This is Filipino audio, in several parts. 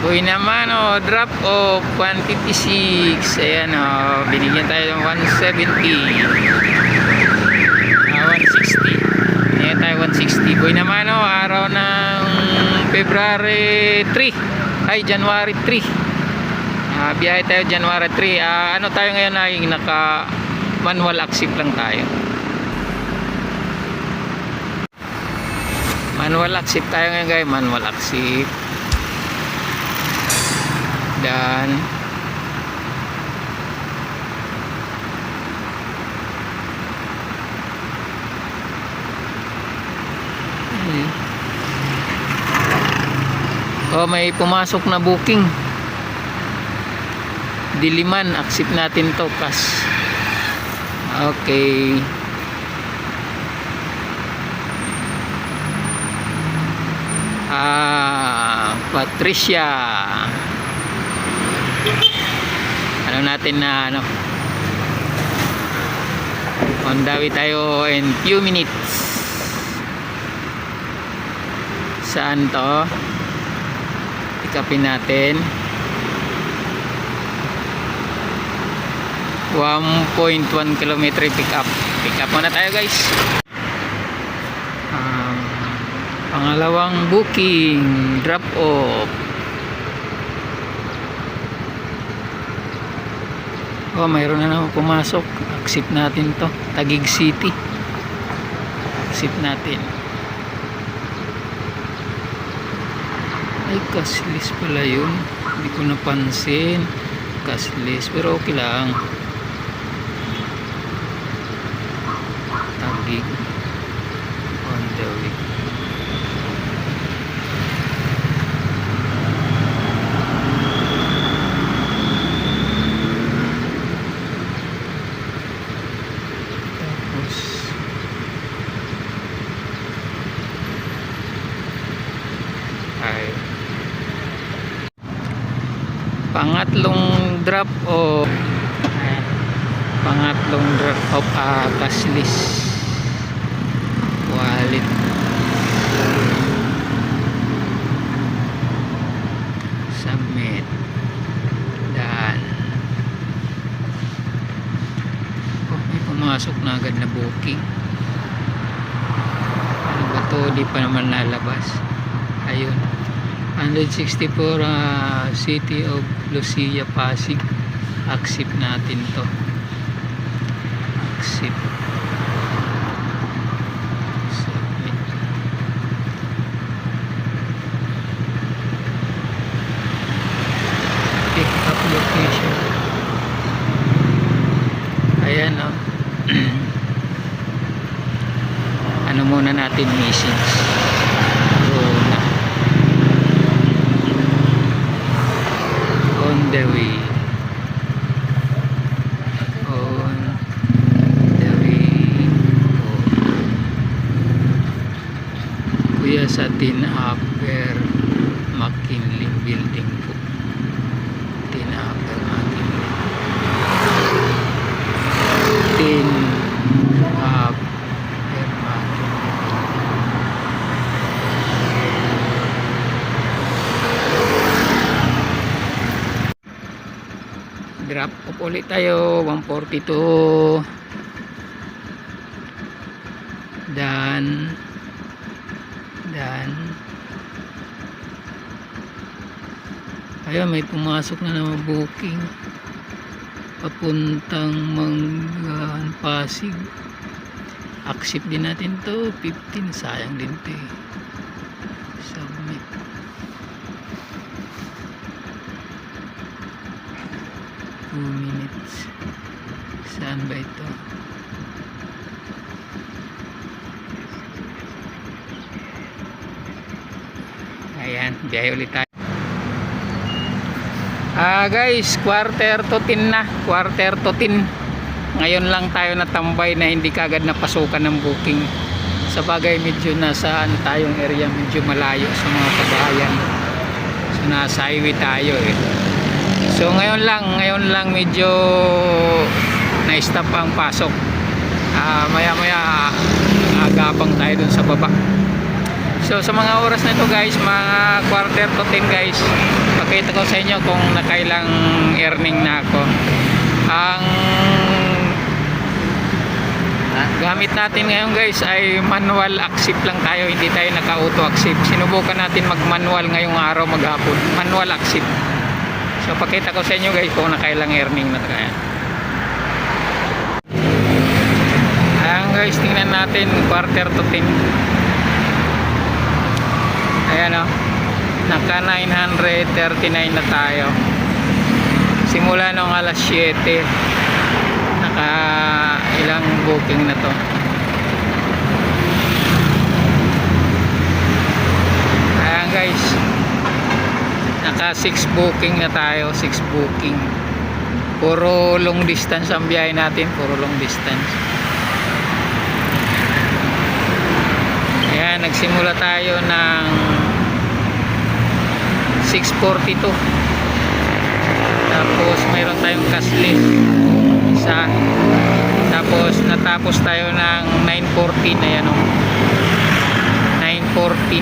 Boy naman oh, drop of 156. Ayan oh, binigyan tayo ng 170. Ah, 160. Ayan tayo 160. Boy naman oh, araw ng February 3. Ay, January 3. Ah, biyahe tayo January 3. Ah, ano tayo ngayon ay naka manual accept lang tayo. Manual accept tayo ngayon guys, manual accept. Dan Oh, may pumasok na booking. Diliman, accept natin to kas. Okay. Ah, Patricia. Ano natin na ano? On the tayo in few minutes. Saan to? Ikapin natin. 1.1 kilometer pick up. Pick up muna tayo guys. Um, pangalawang booking, drop off. Oh, mayroon na naman pumasok. Accept natin to. Tagig City. Accept natin. Ay, cashless pala yun. Hindi ko napansin. Cashless. Pero okay lang. Tagig. On the way. Tapos ay pangatlong drop o pangatlong drop of uh, cashless wallet. Submit done oh, may pumasok na agad na booking. Ano ba to? Di pa naman lalabas. Ayun 164 ah, City of Lucia Pasig. Accept natin to. Accept submit ayan o ano muna natin message Rona on the way on the way home. kuya sa tin upper McKinley building po tin upper McKinley tin upper McKinley drop off ulit tayo 142 dan dan ayun may pumasok na naman booking. Papuntang Manggahan Pasig. Accept din natin to 15 sayang din to eh. Submit. Minutes saan ba ito? Ayan biyahe ulit tayo. Ah guys quarter to 10 na. Quarter to 10 ngayon lang tayo natambay na hindi kagad napasukan ng booking. Sa bagay medyo nasa ano tayong area medyo malayo sa mga kabahayan. So nasa highway tayo eh. So ngayon lang, ngayon lang medyo na-stop ang pasok. Ah, maya maya agapang tayo dun sa baba. So sa mga oras na ito guys, mga quarter to 10 guys, pakita ko sa inyo kung nakailang earning na ako. Ang gamit natin ngayon guys ay manual accept lang tayo, hindi tayo naka-auto accept. Sinubukan natin mag-manual ngayong araw maghapon, manual accept. So pakita ko sa inyo guys kung nakailang earning na tayo. Ayan guys, tingnan natin quarter to 10. Ayan o. Naka 939 na tayo. Simula nung alas 7. Naka ilang booking na to. Ayan guys. Naka 6 booking na tayo. 6 booking. Puro long distance ang biyahe natin. Puro long distance. Nagsimula tayo ng 642. Tapos mayroon tayong cashless isa. Tapos natapos tayo ng 914 ayan o. 914.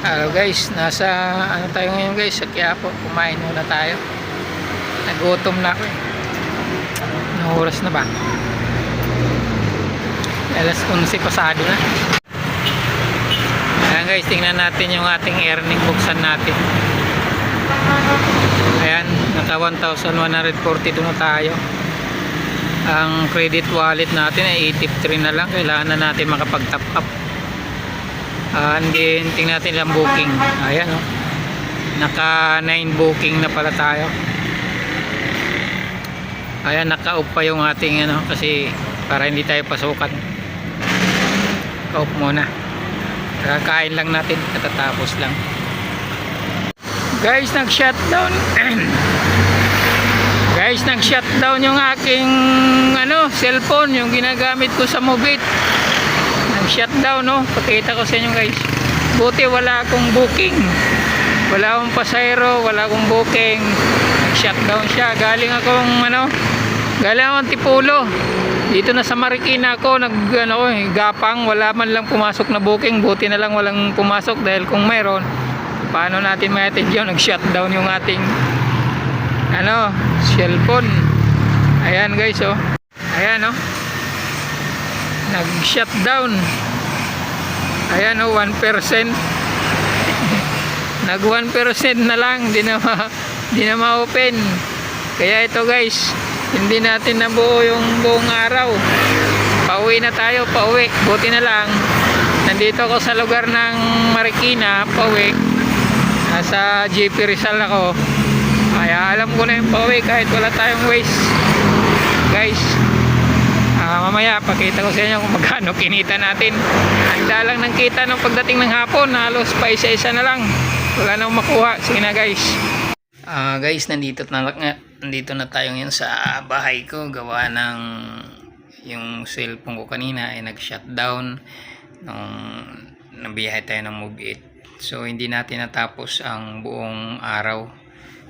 Hello guys, nasa ano tayo ngayon guys, sa Quiapo. Kumain muna tayo. Nagutom na ako eh. Anong oras na ba? Alas 11 pasado na. Guys, tingnan natin yung ating earning buksan natin. Ayan, naka 1,142 na tayo. Ang credit wallet natin ay 83 na lang. Kailangan na natin makapag-top up. Ah, and then, tingnan natin ang booking. Ayan, oh. Naka 9 booking na pala tayo. Ayan, naka-off pa yung ating ano, kasi para hindi tayo pasukan. Ka-off muna. Kakain lang natin, katatapos lang. Guys, nag-shutdown. Guys, nag-shutdown yung aking ano, cellphone, yung ginagamit ko sa Mobit. Nag-shutdown, no? Pakita ko sa inyo, guys. Buti wala akong booking. Wala akong pasayro, wala akong booking. Nag-shutdown siya. Galing akong ano, galing akong Tipulo. Dito na sa Marikina ako, nag ano, eh, gapang, wala man lang pumasok na booking. Buti na lang walang pumasok dahil kung mayroon, paano natin ma-attend yun? Nag-shutdown yung ating ano, cellphone. Ayan guys, oh. Ayan, oh. Nag-shutdown. Ayan, oh, 1%. Nag 1% na lang, di na ma, di na ma-open. Kaya ito guys, hindi natin nabuo yung buong araw. Pauwi na tayo, pauwi. Buti na lang. Nandito ako sa lugar ng Marikina, pauwi. Nasa JP Rizal ako. Kaya alam ko na yung pauwi kahit wala tayong waste. Guys, ah, mamaya pakita ko sa inyo kung magkano kinita natin. Handa lang ng kita ng pagdating ng hapon. Halos pa isa-isa na lang. Wala nang makuha. Sige na guys. Ah, guys, nandito na nandito na tayo ngayon sa bahay ko gawa ng yung cellphone ko kanina ay nag-shutdown nung nabiyahe tayo ng Move It. So hindi natin natapos ang buong araw.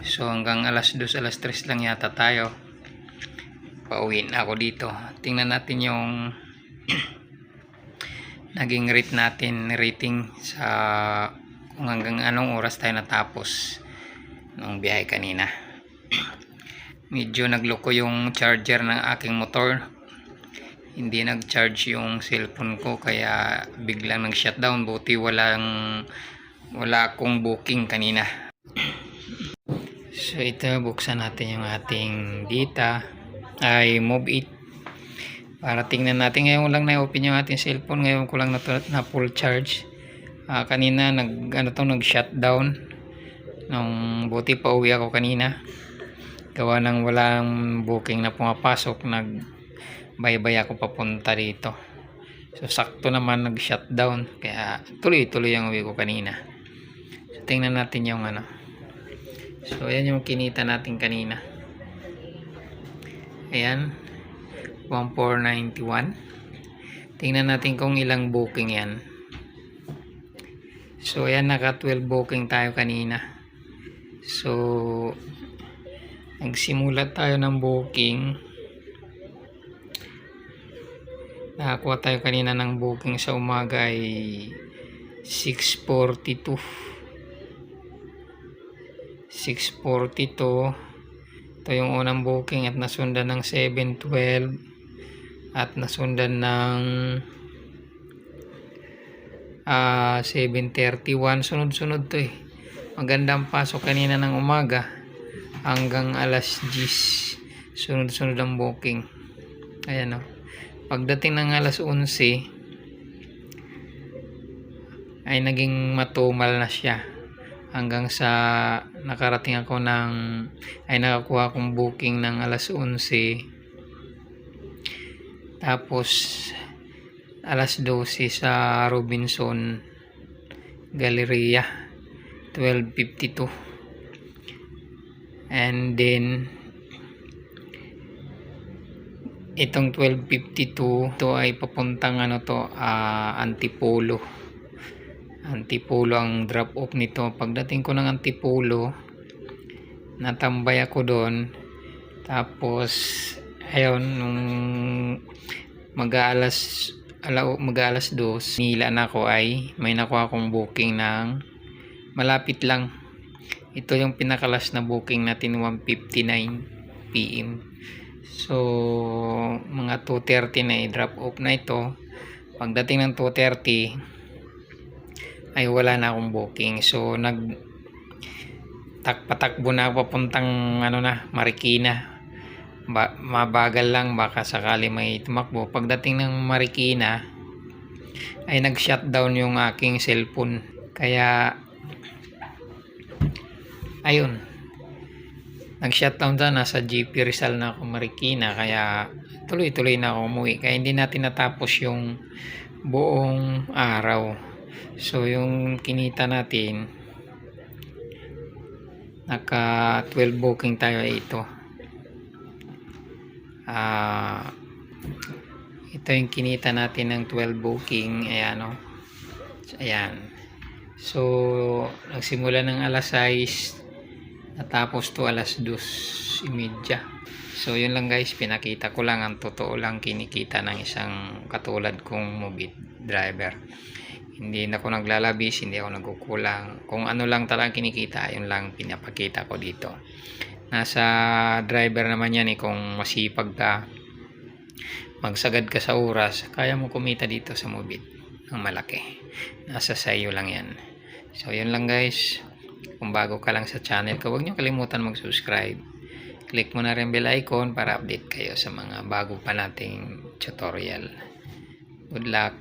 So hanggang alas 2, alas 3 lang yata tayo. Pauwi na ako dito. Tingnan natin yung naging rate natin, rating sa kung hanggang anong oras tayo natapos nung biyahe kanina. Medyo nagloko yung charger ng aking motor. Hindi nag-charge yung cellphone ko kaya biglang nag-shutdown. Buti walang wala akong booking kanina. So ito buksan natin yung ating data ay move it para tingnan natin ngayon lang na-open yung ating cellphone ngayon ko lang na, na full charge Ah, kanina nag ano to nag shutdown nung buti pa uwi ako kanina gawa ng walang booking na pumapasok nag baybay ako papunta dito so sakto naman nag shutdown kaya tuloy tuloy ang uwi ko kanina. So tingnan natin yung ano. So ayan yung kinita natin kanina. Ayan. 1491 tingnan natin kung ilang booking yan. So, ayan, naka 12 booking tayo kanina. So, nagsimula tayo ng booking. Nakakuha tayo kanina ng booking sa umaga ay 642 642 ito yung unang booking at nasundan ng 712 at nasundan ng ah 731 sunod-sunod to eh. Magandang pasok kanina ng umaga hanggang alas 10 sunod-sunod ang booking. Ayan o pagdating ng alas 11 ay naging matumal na siya. Hanggang sa nakarating ako ng ay nakakuha akong booking ng alas 11 tapos alas 12 sa Robinson Galleria 12.52 and then itong 12.52 ito ay papuntang ano to ah, Antipolo. Antipolo ang drop off nito. Pagdating ko ng Antipolo natambay ako doon. Tapos ayun nung mag-aalas ala, mag-aalas dos nila na ako ay may nakuha akong booking ng malapit lang ito yung pinakalas na booking natin 1.59 PM so mga 2.30 na i-drop off na ito. Pagdating ng 2.30 ay wala na akong booking. So nag takpatakbo na papuntang ano na Marikina. Ba, mabagal lang baka sakali may tumakbo. Pagdating ng Marikina ay nag shutdown yung aking cellphone. Kaya ayun. Nag shutdown na nasa GP Rizal na ako Marikina kaya tuloy-tuloy na ako umuwi. Kaya hindi natin natapos yung buong araw. So yung kinita natin naka 12 booking tayo ay ito. Ah ito yung kinita natin ng 12 booking ayan o ayan. So nagsimula ng alas 6 natapos to alas 2.30 so yun lang guys pinakita ko lang ang totoo lang kinikita ng isang katulad kong mobile driver. Hindi na ako naglalabis hindi ako nagkukulang. Kung ano lang talagang kinikita yun lang pinapakita ko dito. Nasa driver naman yan eh kung masipag ka magsagad ka sa oras kaya mo kumita dito sa mobile ng malaki. Nasa sayo lang yan. So yun lang guys kung bago ka lang sa channel ko huwag nyo kalimutan mag subscribe click mo na rin bell icon para update kayo sa mga bago pa nating tutorial. Good luck